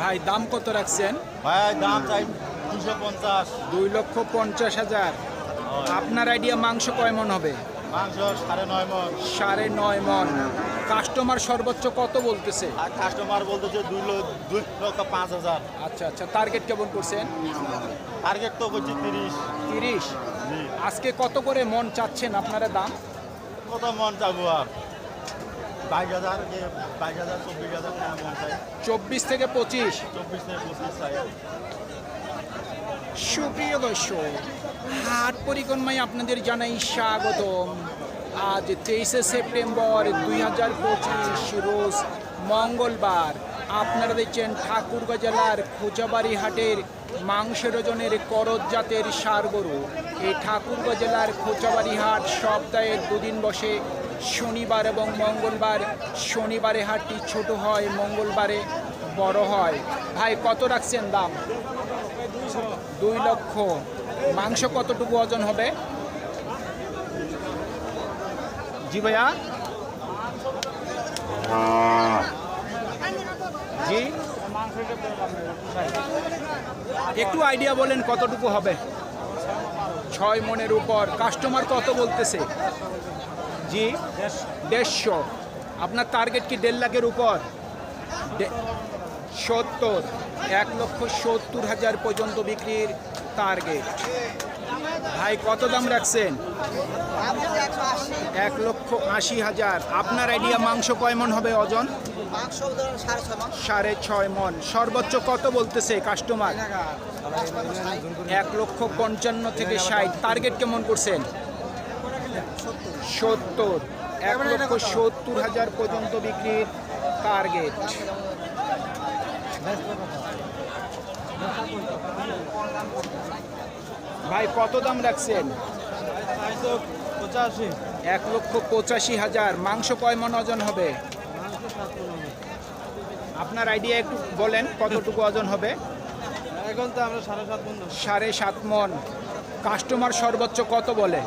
ভাই দাম কত রাখছেন? ভাই দাম চাই দুশো পঞ্চাশ। দুই লক্ষ পঞ্চাশ হাজার। আপনার আইডিয়া মাংস কয় মন হবে? মাংস সাড়ে নয় মন। সাড়ে নয় মন। কাস্টমার সর্বোচ্চ কত বলতেছে? আর কাস্টমার বলতেছে দুই লক্ষ দুই লক্ষ পাঁচ হাজার। আচ্ছা আচ্ছা টার্গেট কেমন করছেন? টার্গেট তো করছি তিরিশ। তিরিশ? আজকে কত করে মন চাচ্ছেন আপনারা দাম? কত মন চাবো আর? বাইশ হাজার বাইশ হাজার চব্বিশ হাজার টাকা মন চাই। চব্বিশ থেকে পঁচিশ। চব্বিশ থেকে পঁচিশ চাই। সুপ্রিয় দর্শক হাট পরিক্রমায় আপনাদের জানাই স্বাগতম। আজ তেইশে সেপ্টেম্বর দুই হাজার পঁচিশ রোজ মঙ্গলবার। আপনারা দেখছেন ঠাকুরগাঁ জেলার খোঁজাবাড়ি হাটের মাংসের ওজনের করজ জাতের সার গরু। এই ঠাকুরগাঁ জেলার খোঁচাবাড়ি হাট সপ্তাহে দুদিন বসে শনিবার এবং মঙ্গলবার। শনিবারে হাটটি ছোট হয়, মঙ্গলবারে বড় হয়। ভাই, কত রাখছেন দাম? দুই লক্ষ। মাংস কতটুকু ওজন হবে? জি ভাইয়া। জি। একটু আইডিয়া বলেন কতটুকু হবে? ছয় মনের উপর। কাস্টমার কত বলতেছে? জি, দেড়শো। আপনার টার্গেট কি দেড় লাখের উপর? সত্তর। এক লক্ষ সত্তর হাজার পর্যন্ত বিক্রির টার্গেট ভাই, কত দাম রাখছেন? এক লক্ষ আশি হাজার। আপনার আইডিয়া মাংস কয় মন হবে ছয় সাড়ে ছয় মন। সর্বোচ্চ কত বলতেছে কাস্টমার এক লক্ষ পঞ্চান্ন থেকে ষাট। টার্গেট কেমন করছেন? সত্তর। এক লক্ষ সত্তর হাজার পর্যন্ত বিক্রির টার্গেট ভাই কত দাম রাখছেন? এক লক্ষ পঁচাশি হাজার। মাংস কয় মন ওজন হবে? আপনার আইডিয়া একটু বলেন কতটুকু ওজন হবে? এখন তো আমরা সাড়ে সাত বন্ধু সাড়ে সাত মন। কাস্টমার সর্বোচ্চ কত বলে?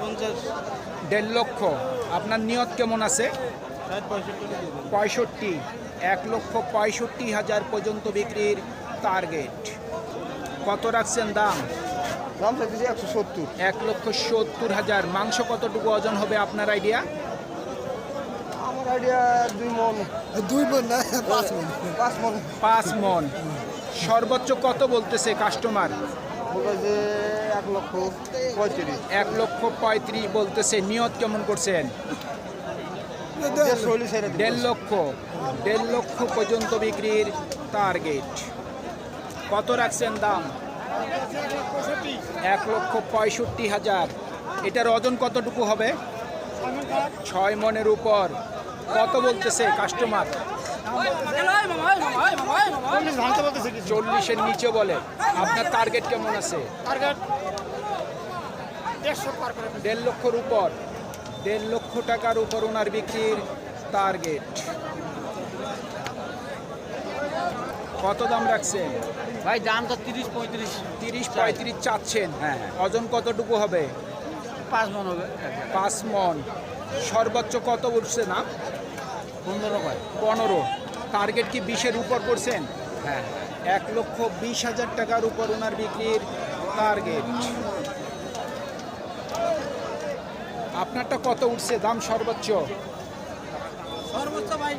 পঞ্চাশ। দেড় লক্ষ। আপনার নিয়ত কেমন আছে? পঁয়ষট্টি। এক লক্ষ পঁয়ষট্টি হাজার পর্যন্ত বিক্রির টার্গেট কত রাখছেন দাম? দাম একশো সত্তর। এক লক্ষ সত্তর হাজার। মাংস কতটুকু ওজন হবে আপনার আইডিয়া আমার আইডিয়া দুই মন। দুই বোন না পাঁচ মন। পাঁচ মন। সর্বোচ্চ কত বলতেছে কাস্টমার এক লক্ষ পঁয়ত্রিশ। এক লক্ষ পঁয়ত্রিশ বলতেছে। নিয়ত কেমন করছেন। দেড় লক্ষ। দেড় লক্ষ পর্যন্ত বিক্রির টার্গেট কত রাখছেন দাম? এক লক্ষ পঁয়ষট্টি হাজার। এটার ওজন কতটুকু হবে? ছয় মনের উপর। কত বলতেছে কাস্টমার? চল্লিশের নিচে বলে। আপনার টার্গেট কেমন আছে? দেড় লক্ষর উপর। দেড় লক্ষ টাকার উপর ওনার বিক্রির টার্গেট কত দাম রাখছেন? ভাই দাম তো তিরিশ পঁয়ত্রিশ। তিরিশ পঁয়ত্রিশ চাচ্ছেন। হ্যাঁ। ওজন কতটুকু হবে? পাঁচ মন হবে। পাঁচ মন। সর্বোচ্চ কত উঠছে না পনেরো টার্গেট কি বিশের উপর করছেন? হ্যাঁ। এক লক্ষ বিশ হাজার টাকার উপর ওনার বিক্রির টার্গেট আপনারটা কত উঠছে? দাম সর্বোচ্চ? সর্বোচ্চ ভাই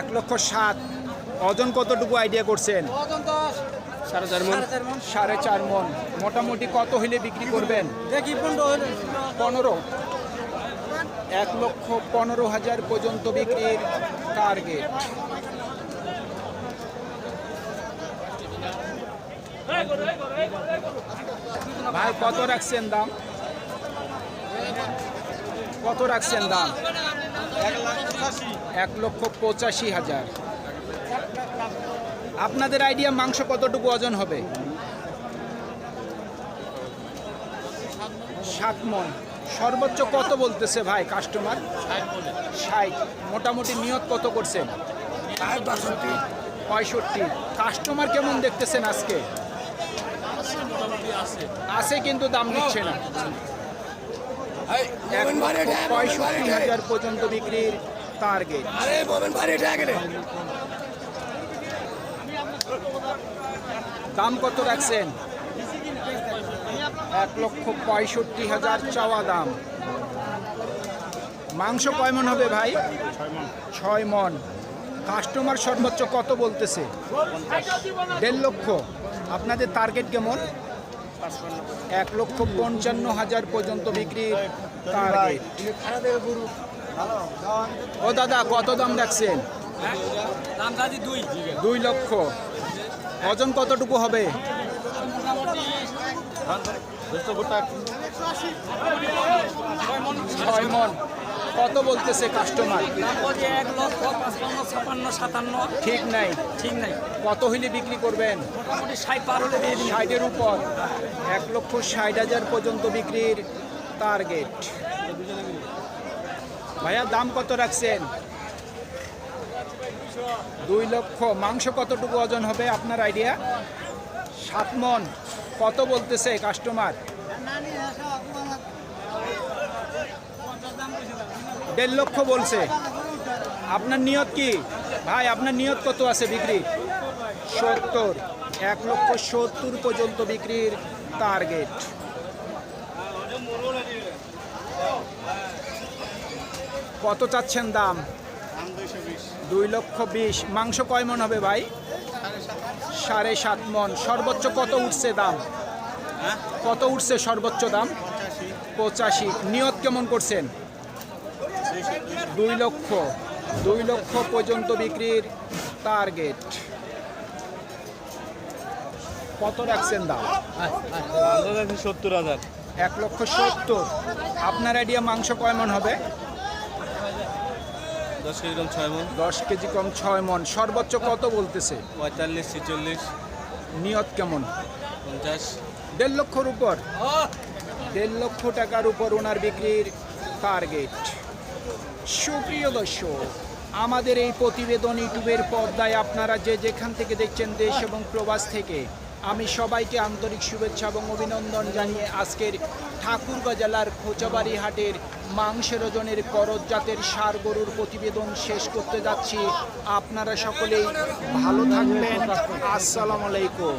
এক লক্ষ সাত। ওজন কতটুকু আইডিয়া করছেন? চার মন। সাড়ে চার মন। মোটামুটি কত হইলে বিক্রি করবেন? দেখি পনেরো। এক লক্ষ পনেরো হাজার পর্যন্ত বিক্রির টার্গেট ভাই, কত রাখছেন দাম? কত রাখছেন দাম? এক লক্ষ পঁচাশি হাজার। আপনাদের আইডিয়া মাংস কতটুকু ওজন হবে? সাত মন। সর্বোচ্চ কত বলতেছে ভাই কাস্টমার ষাট। মোটামুটি নিয়ত কত করছেন পঁয়ষট্টি। কাস্টমার কেমন দেখতেছেন আজকে? আছে কিন্তু দাম দিচ্ছে না। পঁয়ষট্টি হাজার পর্যন্ত বিক্রির টার্গেট দাম কত রাখছেন? এক লক্ষ পঁয়ষট্টি হাজার চাওয়া দাম। মাংস কয় মন হবে ভাই? ছয় মন। কাস্টমার সর্বোচ্চ কত বলতেছে? দেড় লক্ষ। আপনাদের টার্গেট কেমন? এক লক্ষ পঞ্চান্ন হাজার পর্যন্ত বিক্রির ও দাদা, কত দাম দুই দুই লক্ষ। ওজন কতটুকু হবে? ছয় মন কত বলতেছে কাস্টমার এক লক্ষ পাঁচপান্ন ছাপান্ন সাতান্ন ঠিক নাই। ঠিক নাই কত হইলে বিক্রি করবেন? মোটামুটি ষাট পার হলে ষাটের উপর। এক লক্ষ ষাট হাজার পর্যন্ত বিক্রির টার্গেট ভাইয়া, দাম কত রাখছেন? দুই লক্ষ। মাংস কতটুকু ওজন হবে আপনার আইডিয়া সাত মন। কত বলতেছে কাস্টমার দেড় লক্ষ বলছে। আপনার নিয়ত কি? ভাই আপনার নিয়ত কত আছে বিক্রি? সত্তর। এক লক্ষ সত্তর পর্যন্ত বিক্রির টার্গেট কত চাচ্ছেন দাম? দুই লক্ষ বিশ। মাংস কয় মন হবে ভাই? সাড়ে সাত মন। সর্বোচ্চ কত উঠছে দাম? কত উঠছে সর্বোচ্চ দাম? পঁচাশি। নিয়ত কেমন করছেন? দুই লক্ষ। দুই লক্ষ পর্যন্ত বিক্রির টার্গেট। কত রাখছেন দাম? সত্তর হাজার। এক লক্ষ সত্তর। আপনার আইডিয়া মাংস কয় মন হবে? দশ কেজি ছয় মন। দশ কেজি কম ছয় মন। সর্বোচ্চ কত বলতেছে? পঁয়তাল্লিশ ছেচল্লিশ। নিয়ত কেমন? পঞ্চাশ। দেড় লক্ষর উপর। দেড় লক্ষ টাকার উপর ওনার বিক্রির টার্গেট সুপ্রিয় দর্শক আমাদের এই প্রতিবেদন ইউটিউবের পর্দায় আপনারা যে যেখান থেকে দেখছেন দেশ এবং প্রবাস থেকে আমি সবাইকে আন্তরিক শুভেচ্ছা এবং অভিনন্দন জানিয়ে আজকের ঠাকুরগাঁ জেলার খোঁচাবাড়ি হাটের মাংসের ওজনের করজ জাতের সার গরুর প্রতিবেদন শেষ করতে যাচ্ছি। আপনারা সকলেই ভালো থাকবেন। আসসালামু আলাইকুম।